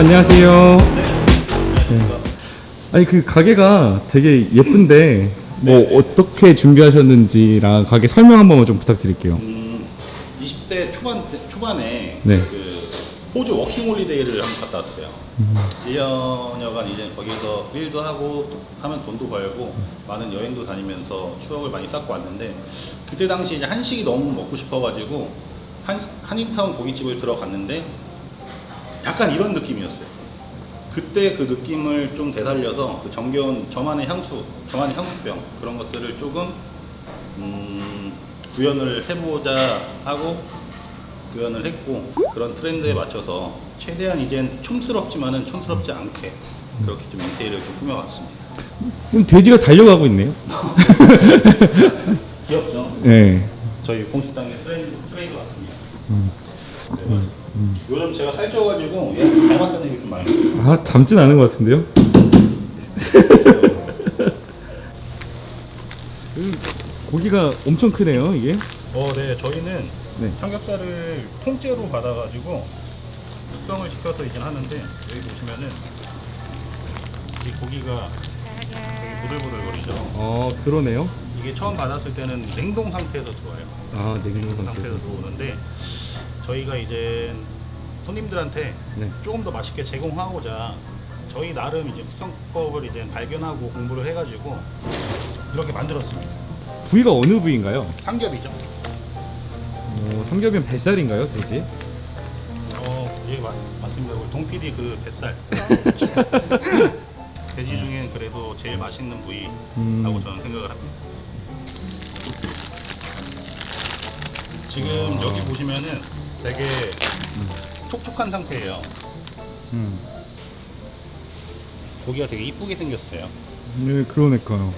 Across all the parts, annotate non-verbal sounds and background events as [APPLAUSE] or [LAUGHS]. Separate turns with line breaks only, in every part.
안녕하세요. 네. 아니 그 가게가 되게 예쁜데 뭐
네.
어떻게 준비하셨는지랑 가게 설명 한 번만 좀 부탁드릴게요.
음, 20대 초반 때- 초반에
네.
그 호주 워킹홀리데이를 한번 갔다 왔어요.
음.
1년여간 이제 거기서 일도 하고 하면 돈도 벌고 많은 여행도 다니면서 추억을 많이 쌓고 왔는데 그때 당시 이제 한식이 너무 먹고 싶어가지고 한, 한인타운 고깃집을 들어갔는데 약간 이런 느낌이었어요. 그때 그 느낌을 좀 되살려서 그 정겨운 저만의 향수, 저만의 향수병 그런 것들을 조금 음, 구현을 해보자 하고 구현을 했고 그런 트렌드에 맞춰서 최대한 이젠 촌스럽지만은 촌스럽지 않게 그렇게 좀 인테리어를 좀 꾸며봤습니다.
그럼 돼지가 달려가고 있네요. [LAUGHS]
귀엽죠?
네.
저희 공식당의 트레이드, 트레이드 같습니다.
음.
네, 요. 요즘 제가 살쪄가지고 얘 닮았다는 얘기 좀 많이 들어요.
아 닮진 않은 것 같은데요? [LAUGHS] 음, 고기가 엄청 크네요 이게.
어, 네, 저희는
네.
삼겹살을 통째로 받아가지고 숙성을 시켜서 이제 하는데 여기 보시면은 이 고기가 되게 부들부들거리죠.
어 그러네요.
이게 처음 받았을 때는 냉동 상태에서 들어와요.
아 냉동
냉동
상태에서.
상태에서 들어오는데 저희가 이제 손님들한테
네.
조금 더 맛있게 제공하고자 저희 나름 이제 숙성법을 이제 발견하고 공부를 해가지고 이렇게 만들었습니다.
부위가 어느 부위인가요?
삼겹이죠.
어, 삼겹이면 뱃살인가요, 돼지?
어, 예, 맞, 맞습니다. 우리 동 PD 그 뱃살. [LAUGHS] 돼지 중엔 그래도 제일 맛있는 부위라고
음.
저는 생각을 합니다. 지금
아.
여기 보시면은 되게 촉촉한 상태예요.
음.
고기가 되게 이쁘게 생겼어요.
네, 그러니까요.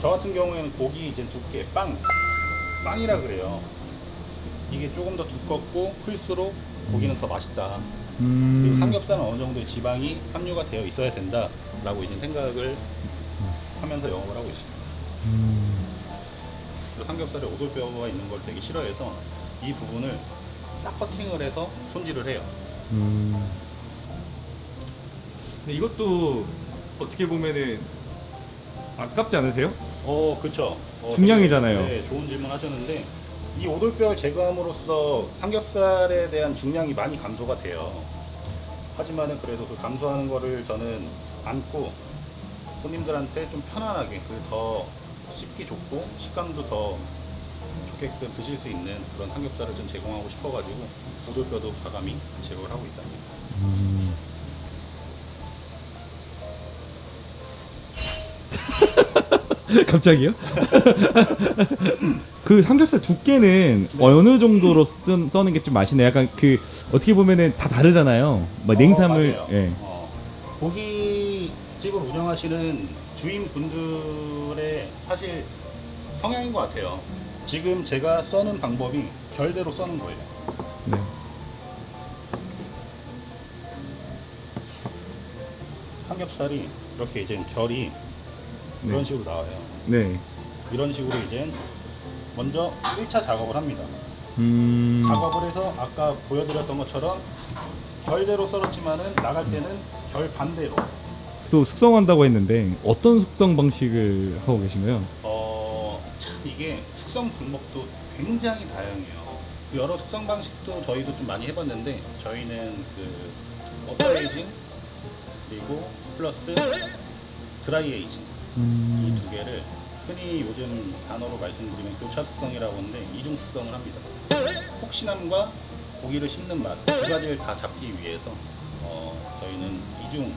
저 같은 경우에는 고기 이제 두께 빵 빵이라 그래요. 이게 조금 더 두껍고 클수록 고기는 더 맛있다. 그리고
음.
삼겹살은 어느 정도의 지방이 함유가 되어 있어야 된다라고 이제 생각을 하면서 영업을 하고 있습니다.
음.
그리고 삼겹살에 오돌뼈가 있는 걸 되게 싫어해서 이 부분을 싹 커팅을 해서 손질을 해요.
음. 근데 이것도 어떻게 보면은 아깝지 않으세요?
어, 그렇죠. 어,
중량이잖아요.
되게, 네, 좋은 질문 하셨는데 이 오돌뼈를 제거함으로써 삼겹살에 대한 중량이 많이 감소가 돼요. 하지만은 그래도 그 감소하는 거를 저는 안고 손님들한테 좀 편안하게 그리고 더 씹기 좋고 식감도 더 좋게끔 드실 수 있는 그런 삼겹살을 좀 제공하고 싶어가지고 오돌뼈도 과감히 제거를 하고 있답니다.
음. [LAUGHS] 갑자기요? [LAUGHS] 그 삼겹살 두께는 어느 정도로 쓴, 써는 게 좀 맛있나요? 약간 그 어떻게 보면은 다 다르잖아요. 뭐 냉삼을
어, 맞아요.
예.
어, 고깃집을 운영하시는 주인분들의 사실 성향인 것 같아요. 지금 제가 써는 방법이 결대로 써는 거예요.
네.
삼겹살이 이렇게 이제 결이 이런 식으로 나와요.
네.
이런 식으로 이제 먼저 1차 작업을 합니다.
음.
작업을 해서 아까 보여드렸던 것처럼 결대로 썰었지만은 나갈 때는 결 반대로
또 숙성한다고 했는데 어떤 숙성 방식을 하고 계신가요?
어, 참 이게 숙성 방법도 굉장히 다양해요. 그 여러 숙성 방식도 저희도 좀 많이 해봤는데 저희는 그 어퍼에이징 그리고 플러스 드라이 에이징
음.
이두 개를 흔히 요즘 단어로 말씀드리면 교차 숙성이라고 하는데 이중 숙성을 합니다. 혹시남과 고기를 씹는 맛 두 가지를 다 잡기 위해서 어, 저희는 이중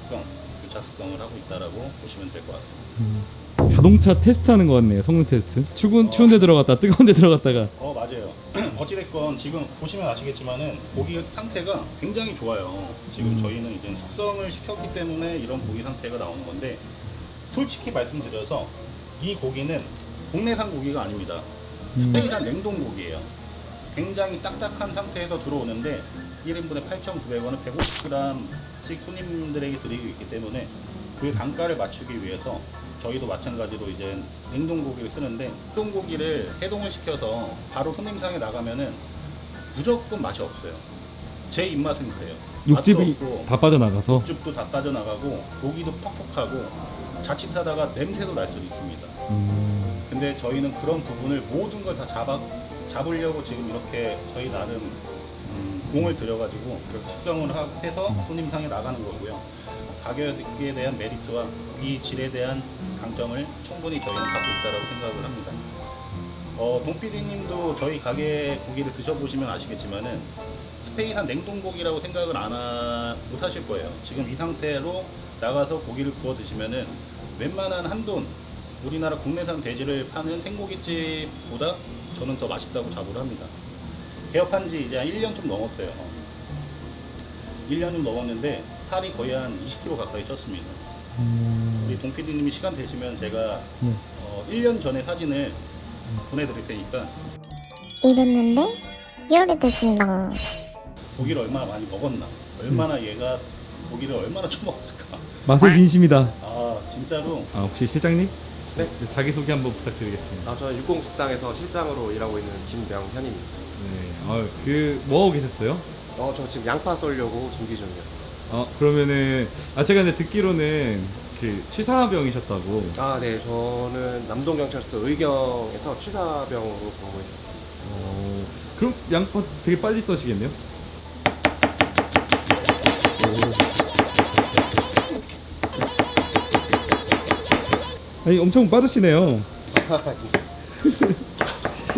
숙성, 교차 숙성을 하고 있다라고 보시면 될 것 같습니다.
음. 자동차 테스트하는 것 같네요. 성능 테스트. 추운
어.
추운 데 들어갔다 뜨거운 데 들어갔다가.
어 맞아요. [CLEARS THROAT] 어찌됐건 지금 보시면 아시겠지만은 고기 상태가 굉장히 좋아요. 지금
음.
저희는 이제 숙성을 시켰기 때문에 이런 고기 상태가 나오는 건데 솔직히 말씀드려서 이 고기는 국내산 고기가 아닙니다.
음.
스페인산 냉동 고기예요. 굉장히 딱딱한 상태에서 들어오는데 1인분에 8,900원을 150g씩 손님들에게 드리고 있기 때문에 그 단가를 맞추기 위해서 저희도 마찬가지로 이제 냉동 고기를 쓰는데 냉동 고기를 해동을 시켜서 바로 손님상에 나가면은 무조건 맛이 없어요. 제 입맛은 그래요.
육즙이 다 빠져나가서
육즙도 다 빠져나가고 고기도 퍽퍽하고 자칫하다가 냄새도 날 수도 있습니다.
음,
근데 저희는 그런 부분을 모든 걸 다 잡아 잡으려고 지금 이렇게 저희 나름 음, 공을 들여가지고 하- 해서
음.
손님 상에 나가는 거고요. 가격에 대한 메리트와 이 질에 대한 강점을 충분히 저희는 갖고 있다고 생각을 합니다. 어, 동PD님도 저희 가게 고기를 드셔보시면 아시겠지만은 스페인산 냉동고기라고 생각을 안 하, 못 하실 거예요. 지금 이 상태로 나가서 고기를 구워 드시면은 웬만한 한돈 우리나라 국내산 돼지를 파는 생고깃집보다 저는 더 맛있다고 자부를 합니다. 개업한 지 이제 한 1년 좀 넘었어요. 1년 좀 넘었는데 살이 거의 한 20kg 가까이 쪘습니다.
음,
우리 동PD님이 시간 되시면 제가
네.
어, 1년 전에 사진을 보내드릴 테니까
이랬는데 요리됐습니다.
고기를 얼마나 많이 먹었나 얼마나 얘가 고기를 얼마나 처먹었을까
맛의 진심이다.
아 진짜로
아 혹시 실장님?
네.
자기 소개 한번 부탁드리겠습니다.
아, 저는 육공식당에서 실장으로 일하고 있는 김명현입니다.
네. 아 그 뭐 하고 계셨어요?
어, 저 지금 양파 썰려고 준비 중이에요.
아 그러면은 아 제가 근데 듣기로는 그 취사병이셨다고.
아, 네, 저는 남동경찰서 의경에서 취사병으로 근무했었습니다.
어, 그럼 양파 되게 빨리 써시겠네요? 아니 엄청 빠르시네요. [LAUGHS]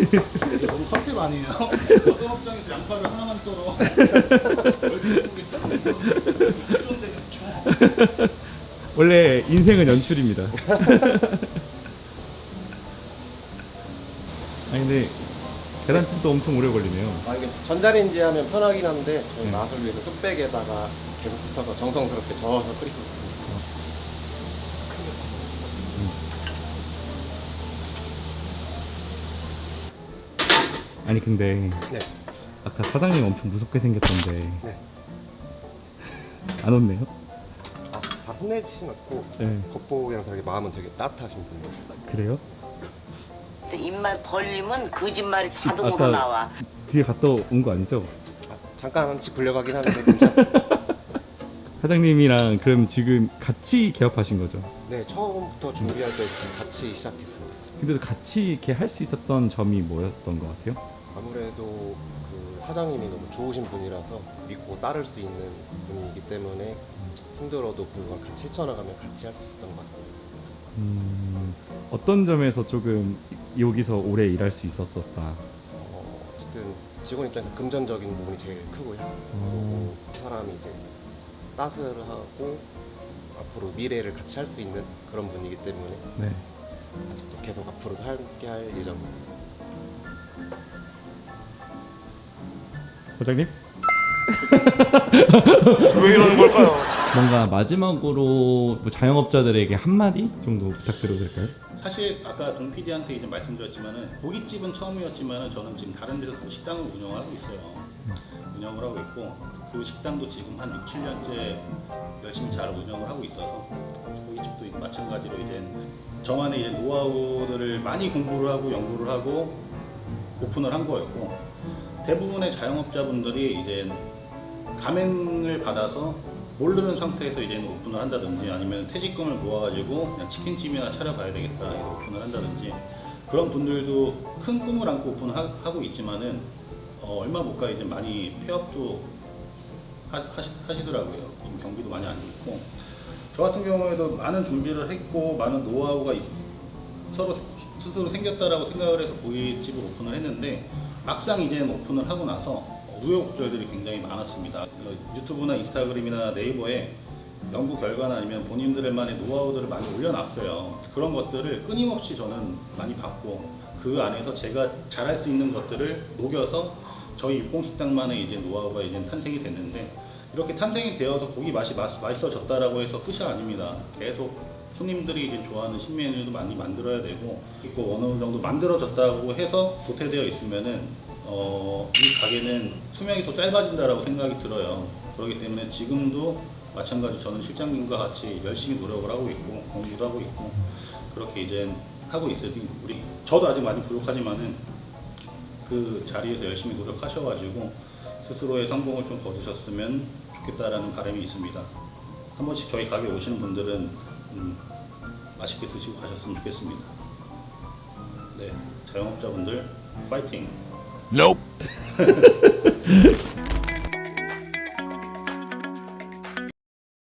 [LAUGHS]
근데 너무 컨셉 아니에요? [LAUGHS] 어떤 업장에서 양파를 하나만 썰어?
원래 인생은 연출입니다. [LAUGHS] 아니 근데 계란찜도 엄청 오래 걸리네요.
아, 이게 전자레인지 하면 편하긴 한데, 저희
네.
맛을 위해서 뚝배기에다가 계속 붙어서 정성스럽게 저어서 끓이고 있습니
아니 근데
네.
아까 사장님 엄청 무섭게 생겼던데
네.
안 웃네요?
아, 잘 혼내지는 않고,
네.
겉보기랑 다르게 마음은 되게 따뜻하신 분이에요.
그래요?
입만 벌리면 거짓말이 자동으로
아까-
나와.
뒤에 갔다 온 거 아니죠?
아, 잠깐씩 불려가긴 하는데, 괜찮아요. [LAUGHS]
사장님이랑 그럼 지금 같이 개업하신 거죠?
네, 처음부터 준비할 때 같이 시작했습니다.
근데 같이 이렇게 할 수 있었던 점이 뭐였던 것 같아요?
아무래도 그 사장님이 너무 좋으신 분이라서 믿고 따를 수 있는 분이기 때문에 힘들어도 그걸 같이 헤쳐나가면 같이 할 수 있었던 것 같아요.
음, 어떤 점에서 조금 여기서 오래 일할 수 있었었다.
어, 어쨌든 직원 입장에서 금전적인 부분이 제일 크고요.
어,
그리고 사람이 이제 따스하고 앞으로 미래를 같이 할 수 있는 그런 분이기 때문에
네.
아직도 계속 앞으로도 함께 할 예정입니다.
부장님?
왜 이러는 걸까요?
뭔가 마지막으로 뭐 자영업자들에게 한마디 정도 부탁드려도 될까요?
사실 아까 동 PD한테 이제 말씀드렸지만은 고깃집은 처음이었지만은 저는 지금 다른 데서 또 식당을 운영을 하고 있어요. 운영을 하고 있고 그 식당도 지금 한 6, 7년째 열심히 잘 운영을 하고 있어서 고깃집도 마찬가지로 이제 저만의 이제 노하우들을 많이 공부를 하고 연구를 하고 오픈을 한 거였고 대부분의 자영업자분들이 이제 가맹을 받아서 모르는 상태에서 이제 오픈을 한다든지 아니면 퇴직금을 모아가지고 그냥 치킨집이나 차려봐야 되겠다 해서 오픈을 한다든지 그런 분들도 큰 꿈을 안고 오픈을 하, 하고 있지만은 어, 얼마 못 가 이제 많이 폐업도 하, 하시, 하시더라고요. 지금 경기도 많이 안 좋고 저 같은 경우에도 많은 준비를 했고 많은 노하우가 있, 서로 스스로 생겼다라고 생각을 해서 고깃집을 오픈을 했는데 막상 이제는 오픈을 하고 나서 우여곡절들이 굉장히 많았습니다. 어, 유튜브나 인스타그램이나 네이버에 연구 결과나 아니면 본인들만의 노하우들을 많이 올려놨어요. 그런 것들을 끊임없이 저는 많이 봤고 그 안에서 제가 잘할 수 있는 것들을 녹여서 저희 육공식당만의 이제 노하우가 이제 탄생이 됐는데 이렇게 탄생이 되어서 고기 맛이 맛, 맛있어졌다라고 해서 끝이 아닙니다. 계속 손님들이 이제 좋아하는 신메뉴도 많이 만들어야 되고 있고 어느 정도 만들어졌다고 해서 도태되어 있으면은 어, 이 가게는 수명이 더 짧아진다라고 생각이 들어요. 그렇기 때문에 지금도 마찬가지 저는 실장님과 같이 열심히 노력을 하고 있고 공부도 하고 있고 그렇게 이제 하고 있으니 우리 저도 아직 많이 부족하지만은 그 자리에서 열심히 노력하셔가지고 스스로의 성공을 좀 거두셨으면 좋겠다라는 바람이 있습니다. 한 번씩 저희 가게 오시는 분들은 음, 맛있게 드시고 가셨으면 좋겠습니다. 네, 자영업자분들 파이팅!
Nope. [LAUGHS]